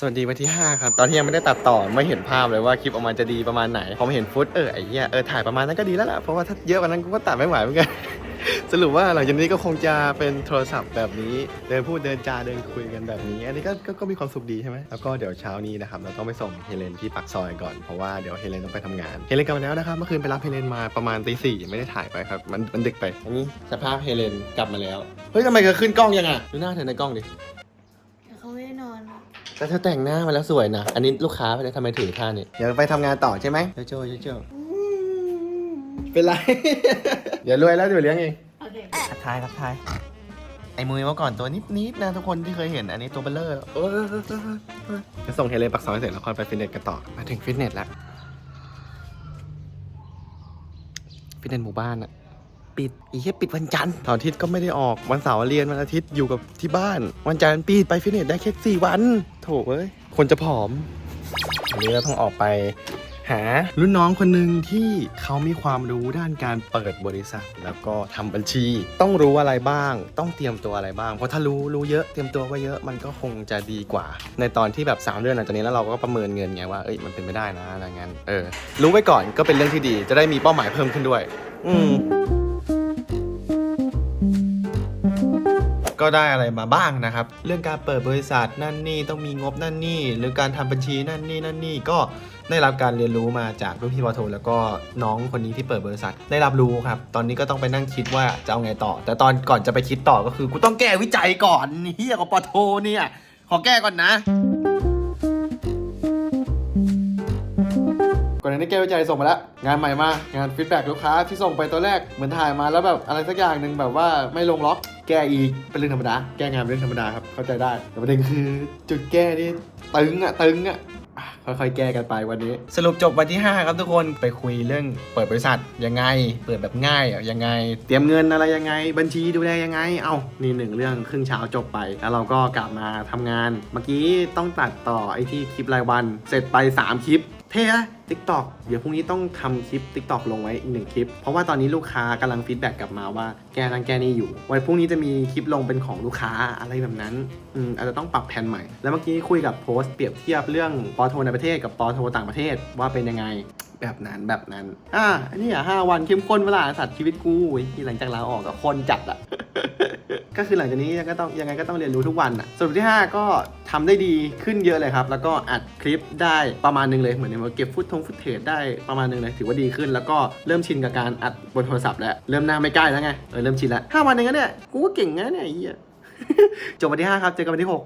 สวัสดีวันที่ 5 ครับ ตอนที่ยังไม่ได้ตัดต่อไม่เห็นภาพเลยว่าคลิปออกมาจะดีประมาณไหนพอมาเห็นฟุตเออไอ้เหี้ยเออถ่ายประมาณนั้นก็ดีแล้วล่ะเพราะว่าถ้าเยอะกว่านั้นกูก็ตัดไม่ไหวเหมือนกันสรุปว่าหลังจากนี้ก็คงจะเป็นโทรศัพท์แบบนี้ เดินพูดเดินจาเดินคุยกันแบบนี้ อันนี้ก็ก็ก็มีความสุขดีใช่ไหมแล้วก็เดี๋ยวเช้านี้นะครับเราต้องไปส่งเฮเลนที่ปากซอยก่อนเพราะว่าเดี๋ยวเฮเลนต้องไปทำงานเฮเลนกลับมาแล้วนะครับเมื่อคืนไปรับเฮเลนมาประมาณตีสี่ไม่ได้ถ่ายไปครับมันมันดึกไปอันนี้สภาพเฮเลนกลับมาแล้วเฮ้ยทำไมเธอขึ้นกล้องยังอะดูหน้าเธอในกล้องดิแต่ เขาไม่ได้นอนนะแต่เธอแต่งหน้ามาแล้วสวยนะ อันนี้ลูกค้าไปเลยทำไมถือท่านี่เดี๋ยวไปทำงานต่อใช่ไหมโจโจโจโจเป็นไร เดี๋ยวรวยแล้วเดี๋ยวเลี้ยงเองโอเคทักทายทักทาย ไอ้มือเมื่อก่อนตัวนิดนิดๆนะทุกคนที่เคยเห็น อันนี้ตัวเบลเลอร์เออจะส่งเฮเลนปักซอยเสร็จแล้วค่อยไปฟิตเนสกันต่อ มาถึงฟิตเนสแล้ว ฟิตเนสหมู่บ้านอะ ปิด อีแค่ปิดวันจันทร์เสาร์อาทิตย์ก็ไม่ได้ออกวันเสาร์เรียนวันอาทิตย์อยู่กับที่บ้าน วันจันทร์ปิดไปฟิตเนสได้แค่สี่วัน โถเอ้ยคนจะผอมวันนี้เราต้องออกไป หารุ่นน้องคนหนึ่งที่เขามีความรู้ด้านการเปิดบริษัท แล้วก็ทำบัญชี ต้องรู้อะไรบ้าง ต้องเตรียมตัวอะไรบ้าง เพราะถ้ารู้รู้เยอะเตรียมตัวไว้เยอะมันก็คงจะดีกว่า ในตอนที่แบบ 3 เดือนหลังจากนี้แล้วเราก็ประเมินเงินไงว่าเอ้ยมันเป็นไม่ได้นะอะไรเงี้ยเออรู้ไว้ก่อนก็เป็นเรื่องที่ดี จะได้มีเป้าหมายเพิ่มขึ้นด้วย อืม ก็ได้อะไรมาบ้างนะครับ เรื่องการเปิดบริษัทนั่นนี่ต้องมีงบนั่นนี่ หรือการทำบัญชีนั่นนี่นั่นนี่ก็ได้รับการเรียนรู้มาจากรุ่นพี่ปอโทแล้วก็น้องคนนี้ที่เปิดบริษัทได้รับรู้ครับ ตอนนี้ก็ต้องไปนั่งคิดว่าจะเอาไงต่อ แต่ตอนก่อนจะไปคิดต่อก็คือกูต้องแก้วิจัยก่อนเฮียกับปอโทเนี่ยขอแก้ก่อนนะ อนหน้านี้แก้วิจัยส่งมาแล้วงานใหม่มางานฟีดแบ็กลูกค้าที่ส่งไปตัวแรกเหมือนถ่ายมาแล้วแบบอะไรสักอย่างหนึ่งแบบว่าไม่ลงล็อกแก้อีกเป็นเรื่องธรรมดาแก้งานเป็นเรื่องธรรมดาครับเข้าใจได้แต่ประเด็นคือจุดแก้นี่ตึงอะตึงอะอะค่อยๆ แก้กันไปวันนี้ สรุปจบวันที่ 5 ครับทุกคนไปคุยเรื่องเปิดบริษัทยังไง เปิดแบบง่ายอะยังไง เตรียมเงินอะไรยังไง บัญชีดูแลยังไง เอานี่หนึ่งเรื่องครึ่งเช้าจบไป แล้วเราก็กลับมาทำงาน เมื่อกี้ต้องตัดต่อไอที่คลิปรายวัน เสร็จไป 3 คลิป เท่อะทิกตอกเดี๋ยวพรุ่งนี้ต้องทำคลิป t ิ k t o k ลงไว้อีกหนึ่งคลิป เพราะว่าตอนนี้ลูกค้ากำลังฟีดแบ็กกลับมาว่าแกนั่นแกนี่อยู่ วันพรุ่งนี้จะมีคลิปลงเป็นของลูกค้าอะไรแบบนั้นอืมอาจจะต้องปรับแผนใหม่ แล้วเมื่อกี้คุยกับโพสต์เปรียบเทียบเรื่องปอโทในประเทศกับปอโทต่างประเทศว่าเป็นยังไงแบบนั้นแบบนั้น อ่า อันนี้อะห้าวันเข้มข้นเวลาสัตว์ชีวิตกูที่หลังจากลาออกกับคนจัดอะ ก็คือหลังจากนี้ยังก็ต้องยังไงก็ต้องเรียนรู้ทุกวันอะสรุปที่ 5 ก็ทำได้ดีขึ้นเยอะเลยครับ แล้วก็อัดคลิปได้ประมาณหนึงเลยเหมือนว่าเก็บฟุตทงฟุตเทจได้ประมาณหนึงเลยถือว่าดีขึ้น แล้วก็เริ่มชินกับการอัดบนโทรศัพท์แล้วเริ่มหน้าไม่ใกล้แล้วไงเออเริ่มชินแล้วห้าวันเองนะเนี่ยกูก็เก่งนะเนี่ยไอ้เหี้ยจบวันที่ 5 ครับ เจอกันวันที่ 6